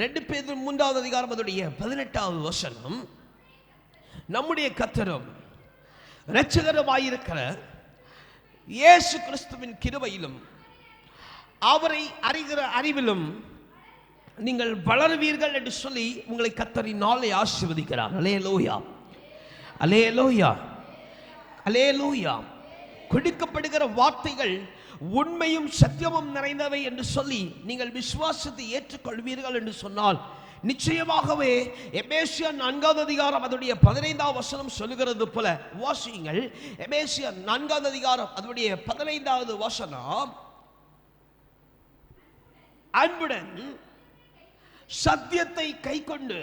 ரெண்டு பேர் மூன்றாவது அதிகாரம் அதனுடைய பதினெட்டாவது வசனம். நம்முடைய கத்தரும் இரட்சகருமாயிருக்கிற இயேசு கிறிஸ்துவின் கிருவையிலும் அவரை அறிகிற அறிவிலும் நீங்கள் வளருவீர்கள் என்று சொல்லி உங்களை கத்தரி நாளை ஆசிர்வதிக்கிறார். அலே லோயா அலே லோயா அலே லோயா பிடிக்கப்படுகிற வார்த்தைகள் உண்மையும் சத்தியமும் நிறைந்தவை என்று சொல்லி நீங்கள் விசுவாசத்தை ஏற்றுக்கொள்வீர்கள் என்று சொன்னால் நிச்சயமாகவே எபேசியா நான்காவது அதிகாரம் அதனுடைய பதினைந்தாவது வசனம் சொல்லுகிறது போல வாசியுங்கள். எபேசியா நான்காவது அதிகாரம் அதனுடைய பதினைந்தாவது வசனம். அன்புடன் சத்தியத்தை கைக்கொண்டு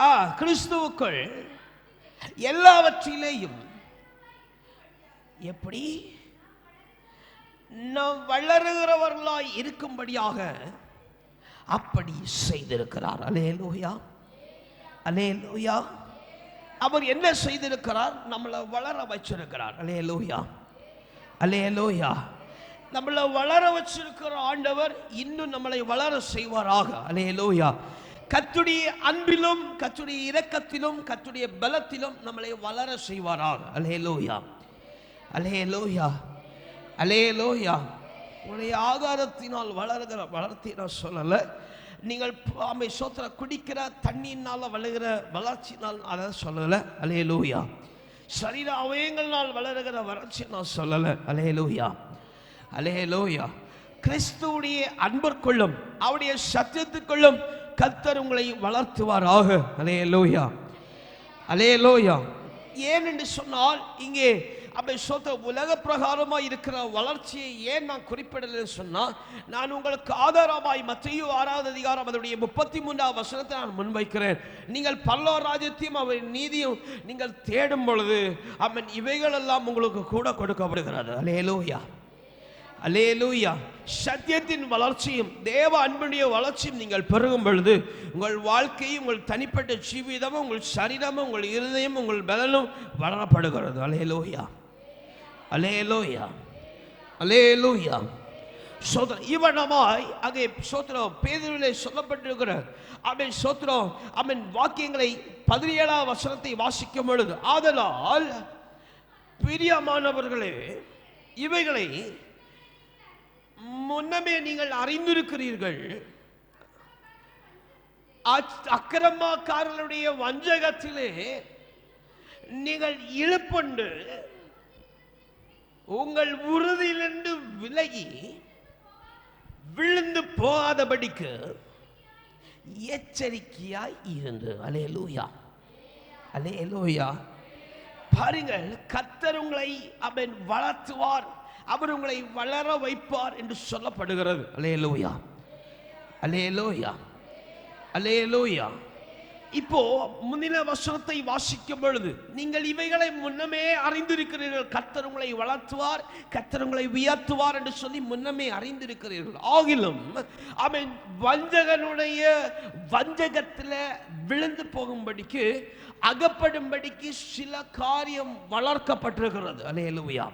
ஆ கிறிஸ்துவுக்குள் எல்லாவற்றிலேயும் எப்படி? நாம் வளருகிறவர்களாய் இருக்கும்படியாக அப்படி செய்திருக்கிறார். அலே லோயா அலே லோயா அவர் என்ன செய்திருக்கிறார்? நம்மளை வளர வச்சிருக்கிறார். அலே லோயா அலே லோயா நம்மளை வளர வச்சிருக்கிற ஆண்டவர் இன்னும் நம்மளை வளர செய்வாராக. அலே லோயா கத்துடைய அன்பிலும் கத்துடைய இரக்கத்திலும் கத்துடைய பலத்திலும் நம்மளை வளர செய்வாராக. அலே லோயா அலே லோயா அலே லோயா உடைய ஆதாரத்தினால் வளர்கிற வளர்த்தி நான் சொல்லலை. நீங்கள் ஆமை சோத்திர குடிக்கிற தண்ணியினால் வளர்கிற வளர்ச்சினால் அதை சொல்லலை. அலே லோயா சரீர அவயங்களால் வளருகிற வளர்ச்சி நான் சொல்லலை. அலே லோயா அலே லோயா கிறிஸ்துவுடைய அன்பிற்குள்ளும் அவருடைய சத்தியத்துக்குள்ளும் கத்தர் உங்களை வளர்த்துவாராக. அலே லோயா அலே லோயா ஏன் என்று சொன்னால் இங்கே அப்படி சொல்ல உலக பிரகாரமாக இருக்கிற வளர்ச்சியை ஏன் நான் குறிப்பிடலன்னு சொன்னால் நான் உங்களுக்கு ஆதாரமாய் மத்திய ஆறாவது அதிகாரம் அதனுடைய முப்பத்தி மூன்றாவது வசனத்தை நான் முன்வைக்கிறேன். நீங்கள் பல்லோ ராஜ்யத்தையும் அவர் நீதியும் நீங்கள் தேடும் பொழுது அவன் இவைகள் எல்லாம் உங்களுக்கு கூட கொடுக்கப்படுகிறது. அலேலூயா அலேலூயா சத்தியத்தின் வளர்ச்சியும் தேவ அன்புடைய வளர்ச்சியும் நீங்கள் பெருகும் பொழுது உங்கள் வாழ்க்கையும் உங்கள் தனிப்பட்ட ஜீவிதமும் உங்கள் சரீரமும் உங்கள் இருதயம் உங்கள் பலனும் வளரப்படுகிறது. அலேலூயா அலேலூயா அலேலூயா சோதரம் இவனமாய் அங்கே சோத்திரம் பேதரிலே சொல்லப்பட்டிருக்கிற அவன் சோத்திரம் அவன் வாக்கியங்களை பதினேழாம் வசனத்தை வாசிக்கும் பொழுது ஆதலால் பிரியமானவர்களே இவைகளை முன்னமே நீங்கள் அறிந்திருக்கிறீர்கள். அக்கிரமக்காரர்களுடைய வஞ்சகத்திலே நீங்கள் இழுப்புண்டு உங்கள் உறுதியிலிருந்து விலகி விழுந்து போகாதபடிக்கு எச்சரிக்கையாய் இருந்து. அலே லூயா அலே லூயா பாருங்கள் கத்தர் உங்களை அவன் வளர்த்துவார் அவர் உங்களை வளர வைப்பார் என்று சொல்லப்படுகிறது. அலே லோயா அலே லோயா அலே லோயா இப்போ முந்தின வசனத்தை வாசிக்கும் பொழுது நீங்கள் இவைகளை முன்னமே அறிந்திருக்கிறீர்கள். கத்தர் உங்களை வளர்த்துவார் கத்தர் உங்களை உயர்த்துவார் என்று சொல்லி முன்னமே அறிந்திருக்கிறீர்கள். ஆகிலும் அவன் வஞ்சகனுடைய வஞ்சகத்தில் விழுந்து போகும்படிக்கு அகப்படும்படிக்கு சில காரியம் வளர்க்கப்பட்டிருக்கிறது. அலையலுவியா